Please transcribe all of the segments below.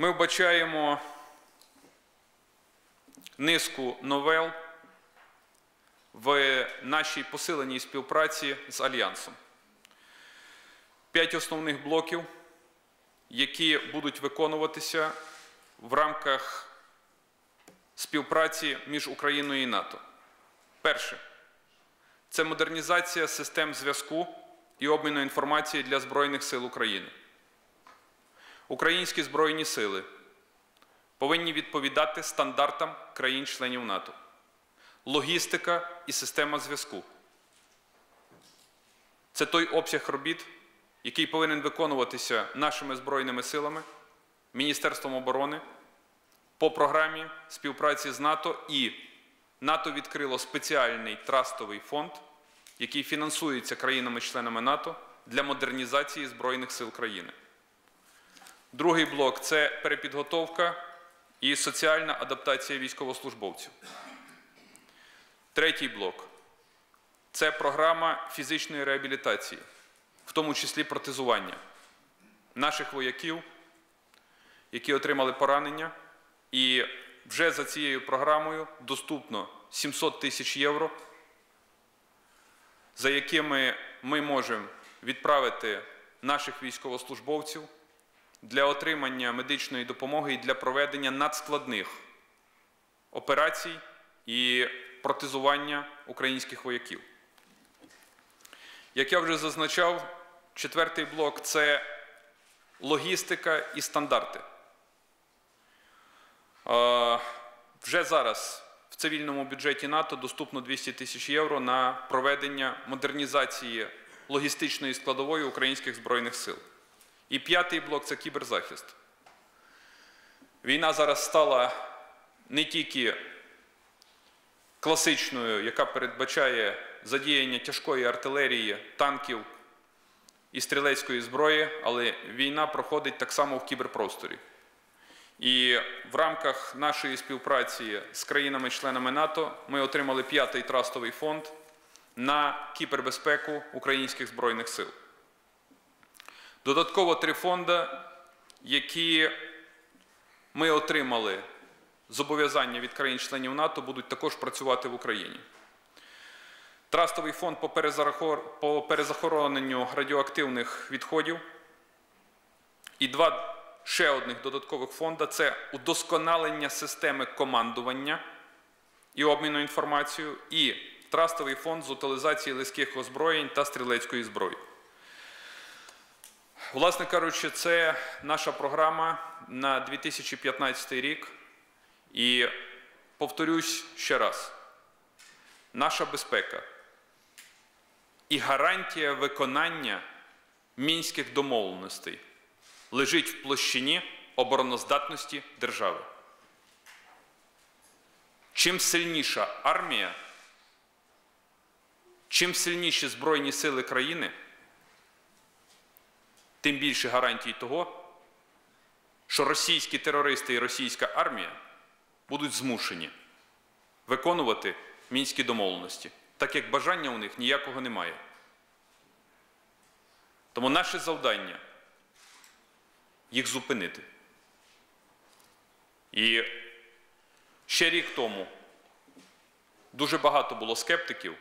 Ми вбачаємо низку новел в нашій посиленій співпраці з Альянсом. П'ять основних блоків, які будуть виконуватися в рамках співпраці між Україною і НАТО. Перше це модернізація систем зв'язку і обміну інформації для Збройних сил України. Українські Збройні сили повинні відповідати стандартам країн-членів НАТО, логістика і система зв'язку. Це той обсяг робіт, який повинен виконуватися нашими Збройними силами, Міністерством оборони по програмі співпраці з НАТО і НАТО відкрило спеціальний трастовий фонд, який фінансується країнами-членами НАТО для модернізації Збройних сил країни. Другий блок це перепідготовка і соціальна адаптація військовослужбовців. Третій блок це програма фізичної реабілітації, в тому числі протезування наших вояків, які отримали поранення, і вже за цією програмою доступно 700 тисяч євро, за якими ми можемо відправити наших військовослужбовців для отримання медичної допомоги і для проведення надскладних операцій і протезування українських вояків. Як я вже зазначав, четвертий блок це логістика і стандарти. Вже зараз в цивільному бюджеті НАТО доступно 200 тисяч євро на проведення модернізації логістичної складової українських збройних сил. І п'ятий блок це кіберзахист. Війна зараз стала не тільки класичною, яка передбачає задіяння тяжкої артилерії, танків і стрілецької зброї, але війна проходить так само в кіберпросторі. І в рамках нашої співпраці з країнами-членами НАТО ми отримали п'ятий трастовий фонд на кібербезпеку українських збройних сил. Додатково три фонди, які ми отримали зобов'язання від країн-членів НАТО, будуть також працювати в Україні. Трастовий фонд по перезахороненню радіоактивних відходів і два ще одних додаткових фонда це удосконалення системи командування і обміну інформацією, і трастовий фонд з утилізації легких озброєнь та стрілецької зброї. Власне кажучи, це наша програма на 2015 рік. І повторюсь ще раз: наша безпека і гарантія виконання мінських домовленостей лежить в площині обороноздатності держави. Чим сильніша армія, чим сильніші Збройні сили країни, тим більше гарантій того, що російські терористи і російська армія будуть змушені виконувати мінські домовленості, так як бажання у них ніякого немає. Тому наше завдання їх зупинити. І ще рік тому дуже багато було скептиків,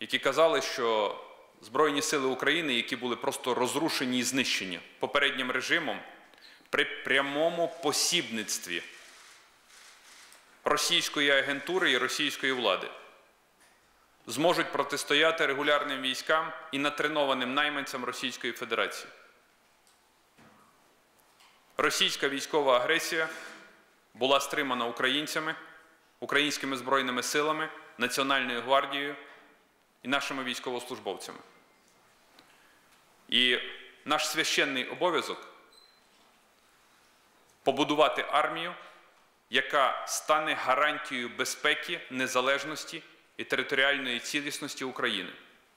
які казали, що Збройні сили України, які були просто розрушені і знищені попереднім режимом при прямому посібництві російської агентури і російської влади, зможуть протистояти регулярним військам і натренованим найманцям Російської Федерації. Російська військова агресія була стримана українцями, українськими збройними силами, Національною гвардією і нашими військовослужбовцями. І наш священний обов'язок побудувати армію, яка стане гарантією безпеки, незалежності і територіальної цілісності України.